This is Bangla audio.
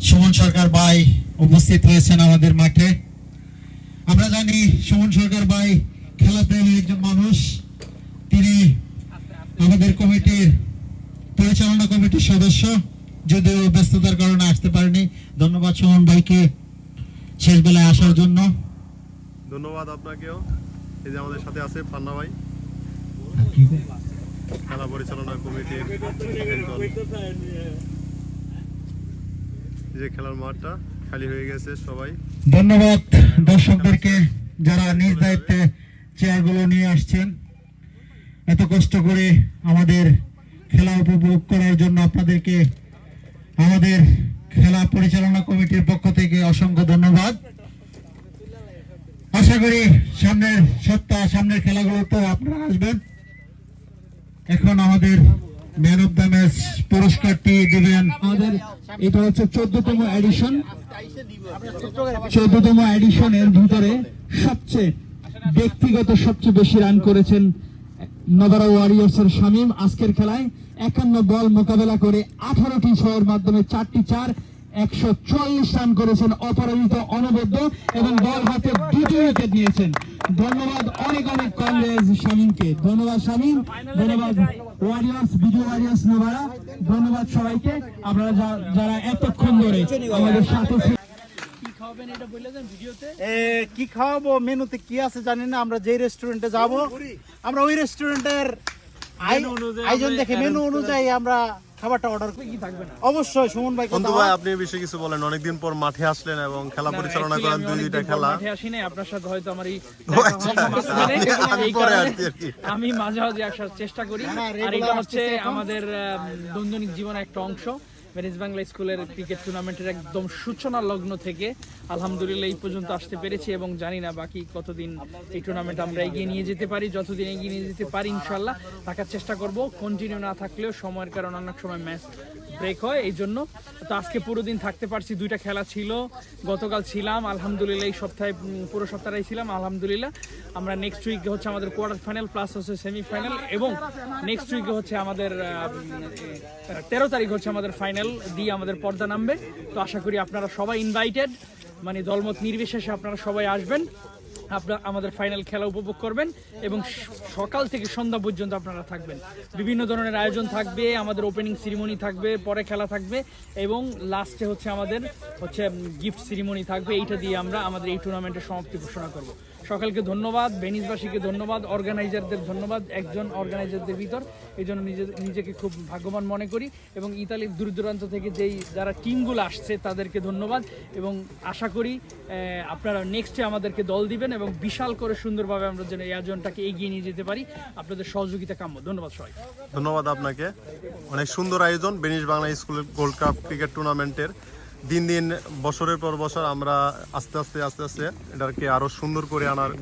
সুমন সরকার ভাই উপস্থিত হয়েছেন আমাদের মাঠে। আমরা জানি সুমন সরকার ভাই খেলাপ্রেমী একজন মানুষ। তিনি আমাদের কমিটির পরিচালনা কমিটির সদস্য। যদিও ব্যস্ততার কারণে আসতে পারেনি। ধন্যবাদ সুমন ভাইকে শেষ বেলায় আসার জন্য। ধন্যবাদ আপনাকেও। এই যে আমাদের সাথে আছে পান্না ভাই। খেলা পরিচালনা কমিটির যে খেলার মাঠটা খালি হয়ে গেছে সবাই। ধন্যবাদ দর্শকদেরকে যারা নিজ দায়িত্বে চেয়ারগুলো নিয়ে আসছেন। এত কষ্ট করে আমাদের খেলা উপভোগ করার জন্য আপনাদেরকে আমাদের খেলা পরিচালনা কমিটির পক্ষ থেকে অসংখ্য ধন্যবাদ। আশা করি সামনের সপ্তাহ, সামনের খেলাগুলোতে আপনারা আসবেন। এখন আমাদের ম্যান অফ দ্য ম্যাচ পুরস্কারটি দিবেন। আমাদের এটা হচ্ছে চোদ্দতম এডিশন। চোদ্দতম এডিশনের ভিতরে সবচেয়ে ব্যক্তিগত সবচেয়ে বেশি রান করেছেন নগরা ওয়ারিয়ার্স এর শামীম। আজকের খেলায় একান্ন বল মোকাবেলা করে আঠারোটি ছয়ের মাধ্যমে চারটি চার একশো চল্লিশ রান করেছেন অপরাজিত অনবদ্য এবং বল হাতে দুটি উইকেট নিয়েছেন। ধন্যবাদ অনেক অনেক কংগ্রেস শামীমকে। ধন্যবাদ শামীম ধন্যবাদ ওয়ারিয়ার্স বিজু ওয়ারিয়ার্স নবারা। ধন্যবাদ সবাইকে। আপনারা যারা এতক্ষণ ধরে আমাদের সাথে কি খাওয়াবো? মেনুতে কি আছে জানি না? আমরা যে রেস্টুরেন্টে যাব আমরা ওই রেস্টুরেন্টের আয়োজন দেখে মেনু অনুযায়ী আমরা খাবারটা অর্ডার করে কি থাকবে না। অবশ্যই সুমন ভাই বন্ধু ভাই আপনি এই বিষয়ে কিছু বলেন। অনেকদিন পর মাঠে আসলেন এবং খেলা পরিচালনা করেন দুই দুইটা খেলা। মাঠে আসি নাই আপনার সাথে হয়তো আমার এই আচ্ছা, আমি পরে আসছি আর কি। আমি মাঝে মাঝে আসার চেষ্টা করি। আর এটা হচ্ছে আমাদের আহ, দৈনন্দিন জীবনের একটা অংশ। ভেনিস বাংলা স্কুলের ক্রিকেট টুর্নামেন্টের একদম সূচনা লগ্ন থেকে আলহামদুলিল্লাহ এই পর্যন্ত আসতে পেরেছি এবং জানি না বাকি কতদিন এই টুর্নামেন্ট আমরা এগিয়ে নিয়ে যেতে পারি, যতদিন এগিয়ে নিয়ে যেতে পারি ইনশাল্লাহ থাকার চেষ্টা করব কন্টিনিউ না থাকলেও সময়ের কারণে অনেক সময় ম্যাচ ব্রেক হয়, এই জন্য তো আজকে পুরো দিন থাকতে পারছি, দুইটা খেলা ছিল, গতকাল ছিলাম, আলহামদুলিল্লাহ এই সপ্তাহে পুরো সপ্তাহটাই ছিলাম, আলহামদুলিল্লাহ। আমরা নেক্সট উইকে হচ্ছে আমাদের কোয়ার্টার ফাইনাল প্লাস হচ্ছে সেমিফাইনাল এবং নেক্সট উইকে হচ্ছে আমাদের তেরো তারিখ হচ্ছে আমাদের ফাইনাল দিয়ে আমাদের পর্দা নামবে। তো আশা করি আপনারা সবাই ইনভাইটেড মানে দলমত নির্বিশেষে আপনারা সবাই আসবেন। আপনারা আমাদের ফাইনাল খেলা উপভোগ করবেন এবং সকাল থেকে সন্ধ্যা পর্যন্ত আপনারা থাকবেন। বিভিন্ন ধরনের আয়োজন থাকবে, আমাদের ওপেনিং সিরিমনি থাকবে, পরে খেলা থাকবে এবং লাস্টে হচ্ছে আমাদের হচ্ছে গিফট সিরিমনি থাকবে। এইটা দিয়ে আমরা আমাদের এই টুর্নামেন্টের সমাপ্তি ঘোষণা করব। সকালকে ধন্যবাদ, বেনিসবাসীকে ধন্যবাদ অর্গানাইজারদের ধন্যবাদ, একজন অর্গানাইজারদের ভিতর। এই জন্য নিজে, নিজেকে খুব ভাগ্যবান মনে করি এবং ইতালির দূর দূরান্ত থেকে যেই, যারা টিমগুলো আসছে তাদেরকে ধন্যবাদ এবং আশা করি আপনারা নেক্সটে আমাদেরকে দল দিবেন এবং বিশাল করে সুন্দরভাবে আমরা যেন এই আয়োজনটাকে এগিয়ে নিয়ে যেতে পারি। আপনাদের সহযোগিতা কাম্য। ধন্যবাদ সবাই ধন্যবাদ আপনাকে। অনেক সুন্দর আয়োজন banish Bangla school gold cup cricket টুর্নামেন্টের। দিন দিন, বছরের পর বছর আমরা আস্তে আস্তে আস্তে আস্তে এটাকে আরও সুন্দর করে আনার